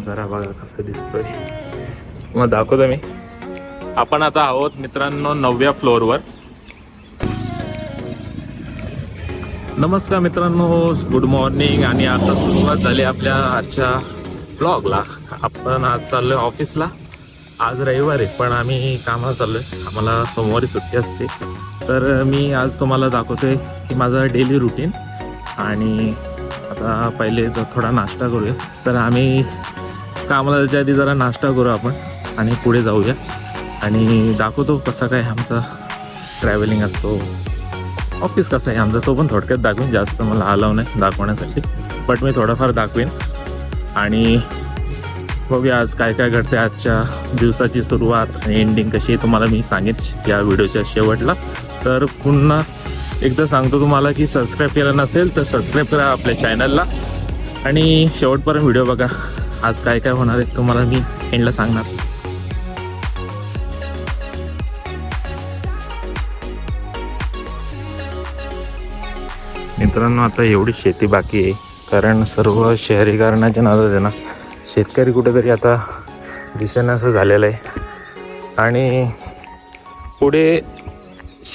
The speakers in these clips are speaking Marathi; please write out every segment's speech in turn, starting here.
जरा बघा कसं दिसतोय. मग दाखवतो मी. आपण आता आहोत मित्रांनो नवव्या फ्लोअरवर नमस्कार मित्रांनो गुड मॉर्निंग आणि आता सुरुवात झाली आपल्या आजच्या ब्लॉगला आपण आज चाललोय ऑफिसला आज रविवार आहे पण आम्ही कामाला चाललोय. आम्हाला सोमवारी सुट्टी असते. तर मी आज तुम्हाला दाखवतोय की माझं डेली रुटीन आणि आता पहिले थोडा नाश्ता करूया. तर आम्ही तर आम्हाला त्याच्या आधी जरा नाश्ता करू आपण आणि पुढे जाऊया. आणि दाखवतो कसा काय आमचा ट्रॅव्हलिंग असतो. ऑफिस कसं आहे आमचा तो पण थोडक्यात दाखवेन जास्त मला आलं नाही दाखवण्यासाठी. बट मी थोडंफार दाखवेन. आणि बघूया आज काय काय घडते आजच्या दिवसाची सुरुवात आणि एंडिंग कशी आहे तुम्हाला मी सांगेन या व्हिडिओच्या शेवटला. तर पुन्हा एकदा सांगतो तुम्हाला की सबस्क्राईब केलं नसेल तर सबस्क्राईब करा आपल्या चॅनलला आणि शेवटपर्यंत व्हिडिओ बघा. आज काय काय होणार आहे तुम्हाला मी एंडला सांगणार. मित्रांनो आता एवढी शेती बाकी आहे. कारण सर्व शहरीकरणाच्या नादात आहे ना शेतकरी कुठेतरी आता दिसेनासं झालेलं आहे. आणि पुढे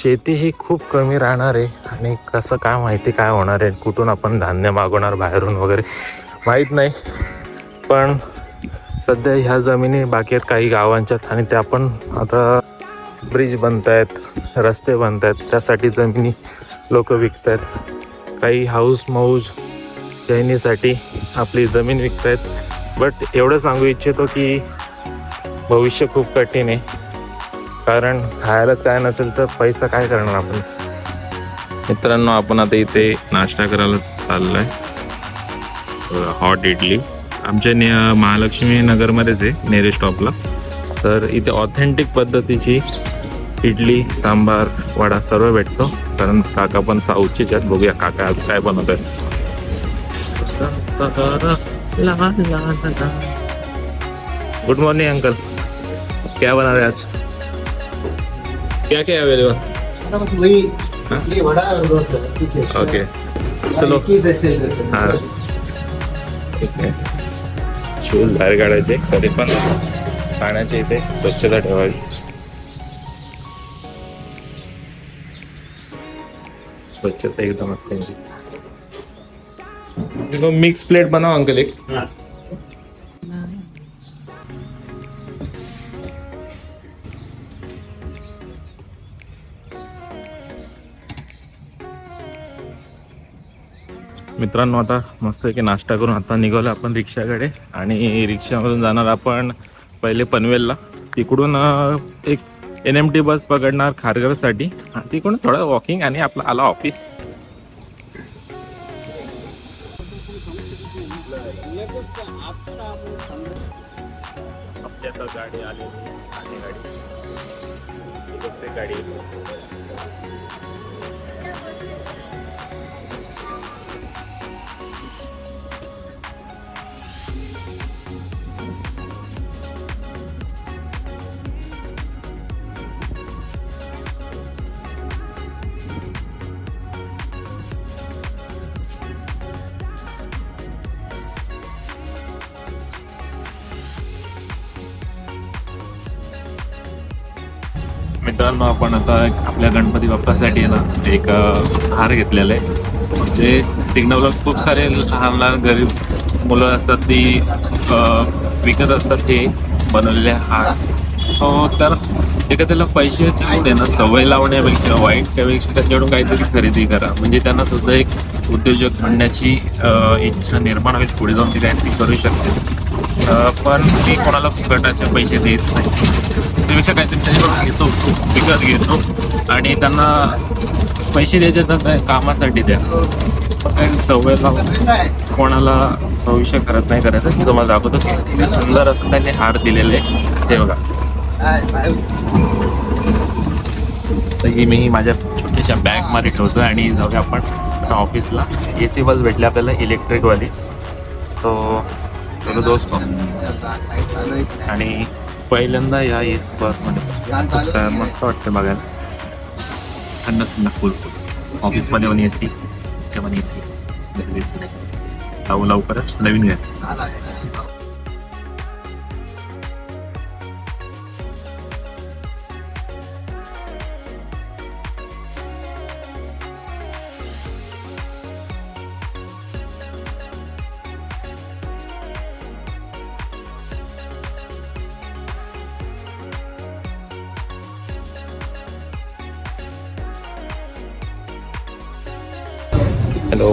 शेती ही खूप कमी राहणार आहे. आणि कसं काय माहिती काय होणार आहे कुठून आपण धान्य मागवणार बाहेरून वगैरे माहीत नाही. पण सध्या ह्या जमिनी बाकी आहेत काही गावांच्यात आणि त्या पण आता ब्रिज बनत आहेत रस्ते बनत आहेत त्यासाठी जमिनी लोक विकत आहेत काही हाऊस मौज चैनीसाठी आपली जमीन विकत आहेत बट एवढं सांगू इच्छितो की भविष्य खूप कठीण आहे. कारण खायलाच काय नसेल तर पैसा काय करणार आपण? मित्रांनो आपण आता इथे नाश्ता करायला चाललोय. हॉट इडली आमच्या ने महालक्ष्मी नगरमध्येच आहे नेरे स्टॉपला तर इथे ऑथेंटिक पद्धतीची इडली सांबार वडा सर्व भेटतो. कारण काका पण साऊथचेच आहेत बघूया काका आज काय बनवत गुड मॉर्निंग अंकल क्या बना रहे आज? क्या क्या अवेलेबल ठीक ओके चलो. ही देते हैं। शूज बाहेर काढायचे तरी पण पाण्याच्या इथे स्वच्छता ठेवावी. स्वच्छता एकदम असते. मिक्स प्लेट बनव अंकल एक. मित्रांनो आता मस्त की नाश्ता करून आता निघालो आपण रिक्षाकडे. आणि रिक्षामधून जाणार आपण पहिले पनवेलला. तिकडून एक एन एम टी बस पकडणार खारघरसाठी. तिकडून थोडं वॉकिंग आणि आपलं आला ऑफिस गाडी आली गाडी. गाडी. मित्रांनो आपण आता आपल्या गणपती बाप्पासाठी आहे ना एक हार घेतलेला आहे. ते सिग्नलवर खूप सारे लहान लहान गरीब मुलं असतात ती विकत असतात हे बनवलेले हार. सो तर एखाद्याला पैसे देऊ आहे ना सवय लावण्यापेक्षा वाईट त्यापेक्षा त्यांच्याकडून काहीतरी खरेदी करा. म्हणजे त्यांना सुद्धा एक उद्योजक म्हणण्याची इच्छा निर्माण होईल पुढे जाऊन ती काहीतरी करू शकते. पण मी कोणाला फुकटाचे पैसे देत नाही. त्यापेक्षा काहीतरी त्याच्याकडून घेतो विकत घेतो. आणि त्यांना पैसे द्यायचे तर कामासाठी द्या. काही सवय लावून कोणाला भविष्य करत नाही करायचं मी तुम्हाला दाखवतो. की किती सुंदर असं त्यांनी हार दिलेले आहे. बघा. तर ही मी माझ्या छोट्याशा बॅगमध्ये ठेवतो आणि जाऊया आपण आता ऑफिसला ए सी बस भेटली आपल्याला इलेक्ट्रिकवाली तो दोस्त. आणि पहिल्यांदा या येत बसमध्ये मस्त वाटतं बघायला. थंड थंड फुल फुल ऑफिसमध्ये पण ए सी इथे पण ए सी लावू लवकरच. नवीन घ्या. हॅलो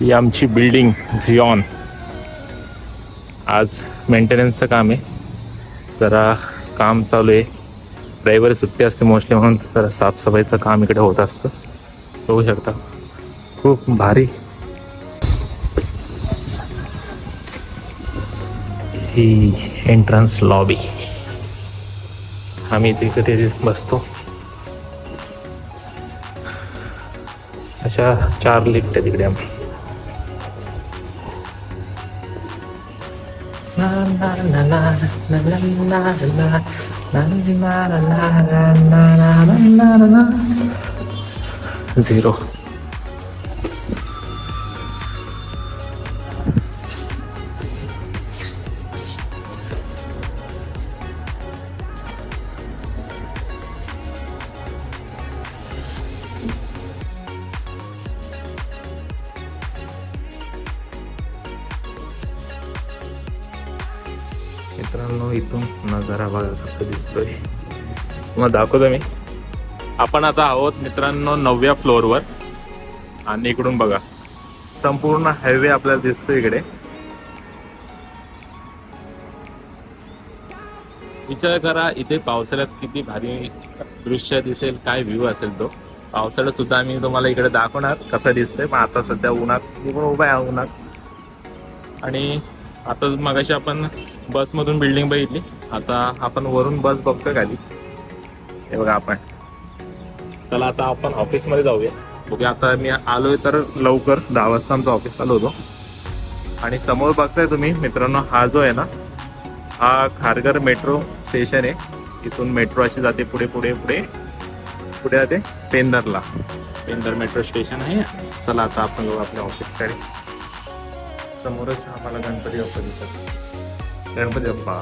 ही आमची बिल्डिंग झिऑन आज मेंटेनन्सचं काम आहे. जरा काम चालू आहे. रविवारी सुट्टी असते मोस्टली म्हणून जरा साफसफाईचं काम इकडे होत असतं. बघू शकता. खूप भारी. ही एंट्रन्स लॉबी आम्ही इथे कधी बसतो अशा चार लिफ्ट आहे तिकडे आम्ही झिरो इथून नजारा बघा कसा दिसतोय. मग दाखवतो मी. आपण आता आहोत मित्रांनो नवव्या फ्लोअरवर आणि इकडून बघा. संपूर्ण हायवे आपल्याला दिसतो इकडे. विचार करा इथे पावसाळ्यात किती भारी दृश्य दिसेल काय व्ह्यू असेल तो. पावसाळ्यात सुद्धा आम्ही तुम्हाला इकडे दाखवणार कसं दिसतंय. पण आता सध्या उन्हात मी पण उभा आहे उन्हात. आणि आता मगाशी आपण बसमधून बिल्डिंग बघितली. आता आपण वरून बस बघतोय खाली. हे बघा आपण. चला आता आपण ऑफिसमध्ये जाऊया. बघूया आता मी आलोय तर लवकर. दहा वाजता आमचं ऑफिस चालू होतो. आणि समोर बघताय तुम्ही मित्रांनो हा जो आहे ना हा खारघर मेट्रो स्टेशन आहे. इथून मेट्रो अशी जाते पुढे पुढे पुढे. पुढे जाते पेंदरला पेंदर मेट्रो स्टेशन आहे. चला आता आपण जाऊ आपल्या ऑफिसकडे समोरच आम्हाला गणपती बाप्पा दिसत. गणपती बाप्पा.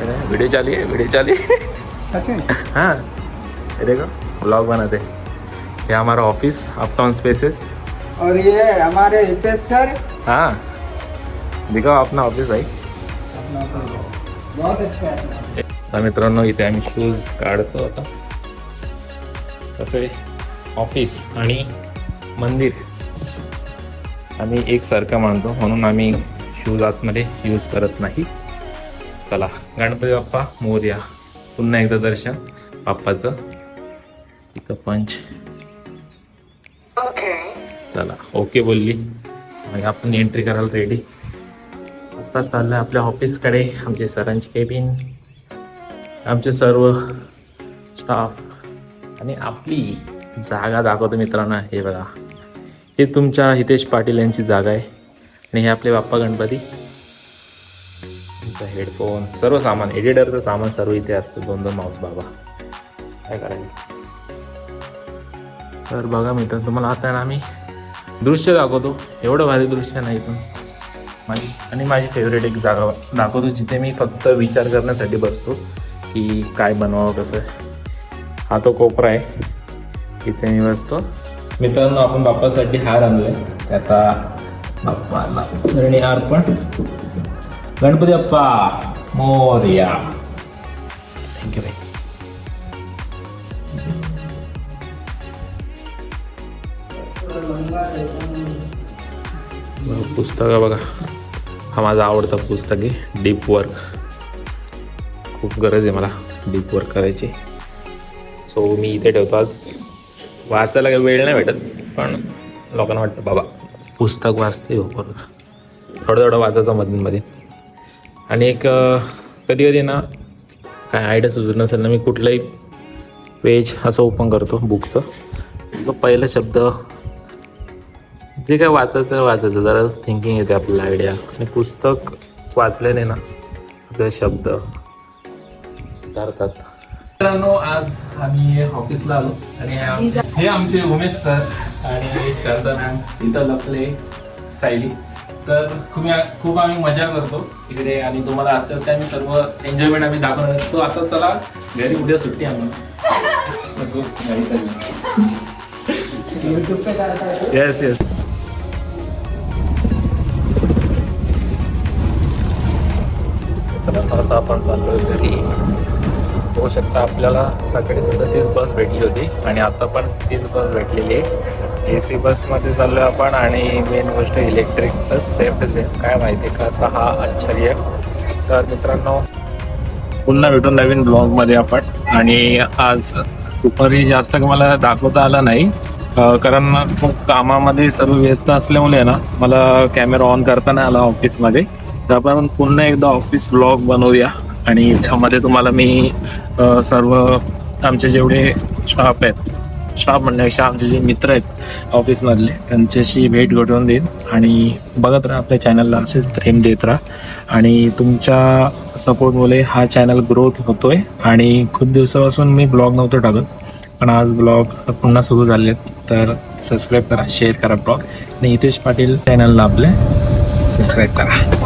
अरे, व्हिडिओ चालू आहे व्हिडिओ चालू आहे. हाँ. ये देखो ब्लॉग बनाते ये हमारा ऑफिस अपटाउन स्पेसेस और ये हमारे हितेश सर. हाँ. दिखाओ अपना ऑफिस भाई. बहुत अच्छा है. तर मित्रांनो इथे आम्ही शूज काढतो आता. कसं आहे? ऑफिस आणि मंदिर. आम्ही एकसारखं मानतो म्हणून आम्ही शूज आतमध्ये यूज करत नाही. चला गणपती बाप्पा मोर्या पुन्हा एकदा दर्शन. बाप्पाचं इथं पंच चला ओके बोलली. आणि आपण एंट्री करायला रेडी आता चाललंय आपल्या ऑफिसकडे आमचे सरांची केबिन आमचे सर्व स्टाफ आणि आपली जागा दाखवतो मित्रांनो हे बघा. हे तुमच्या हितेश पाटील यांची जागा आहे. आणि हे आपले बाप्पा गणपती. तुमचा हेडफोन सर्व सामान एडिटरचं सामान सर्व इथे असतं. दोन दोन माऊस बाबा. काय करायचं? तर बघा मित्र तुम्हाला आता ना आम्ही दृश्य दाखवतो. एवढं भारी दृश्य नाही पण. माझी आणि माझी फेवरेट एक जागा दाखवतो जिथे मी फक्त विचार करण्यासाठी बसतो की काय बनवावं कसं. हा तो कोपरा आहे. तिथे मी बसतो. मित्रांनो आपण बाप्पासाठी हार आणलाय. ते आता बाप्पाला चरणी हार पण गणपती बाप्पा मोर्या. थँक्यू भाई पुस्तकं बघा. हा माझा आवडता पुस्तक आहे डीप वर्क खूप गरज आहे मला डीप वर्क करायची. सो मी इथे ठेवतो आज. वाचायला काही वेळ नाही भेटत पण लोकांना वाटतं बाबा पुस्तक वाचते हो बरोबर थोडं थोडं वाचायचं मधून मध्ये आणि एक कधी कधी ना काय आयडिया सुचत नसेल ना मी कुठलंही पेज असं ओपन करतो बुकचं तो पहिला शब्द जे काय वाचायचं वाचायचं. जरा थिंकिंग येते आपल्याला आयडिया आणि पुस्तक वाचल्याने ना आपले शब्द सुधारतात. मित्रांनो आज आम्ही ऑफिसला आलो आणि हे आमचे हे आमचे उमेश सर आणि शारदा मॅम इथं लपले सायली. तर खूप खूप आम्ही मजा करतो इकडे आणि तुम्हाला असते असते आम्ही सर्व एन्जॉयमेंट आम्ही दाखवणार तो आता चला घरी उद्या सुट्टी आम्हाला. नको घरी चालली यूट्यूब पे जाता है येस येस आता आपण चाललोय घरी. होऊ शकता आपल्याला सकाळी सुद्धा तीच बस भेटली होती आणि आता पण तीच बस भेटलेली आहे. ए सी बसमध्ये चाललो आपण आणि मेन गोष्ट electric bus same to same काय माहिती का असा हा आश्चर्य. तर मित्रांनो पुन्हा भेटून नवीन ब्लॉगमध्ये आपण. आणि आज दुपारी जास्त मला दाखवता आला नाही कारण खूप कामामध्ये सर्व व्यस्त असल्यामुळे ना मला कॅमेरा ऑन करता नाही आला ऑफिसमध्ये तर आपण पुन्हा एकदा ऑफिस ब्लॉग बनवूया. आणि त्यामध्ये तुम्हाला मी सर्व आमचे जेवढे स्टाफ आहेत स्टाफ म्हणण्यापेक्षा आमचे जे मित्र आहेत ऑफिसमधले त्यांच्याशी भेट घडवून देईन. आणि बघत राहा आपल्या चॅनलला असेच प्रेम देत राहा. आणि तुमच्या सपोर्टमुळे हा चॅनल ग्रोथ होतोय. आणि खूप दिवसापासून मी ब्लॉग नव्हतो टाकत पण आज ब्लॉग पुन्हा सुरू झाले तर सबस्क्राईब करा शेअर करा ब्लॉग आणि हितेश पाटील चॅनलला आपले सबस्क्राईब करा.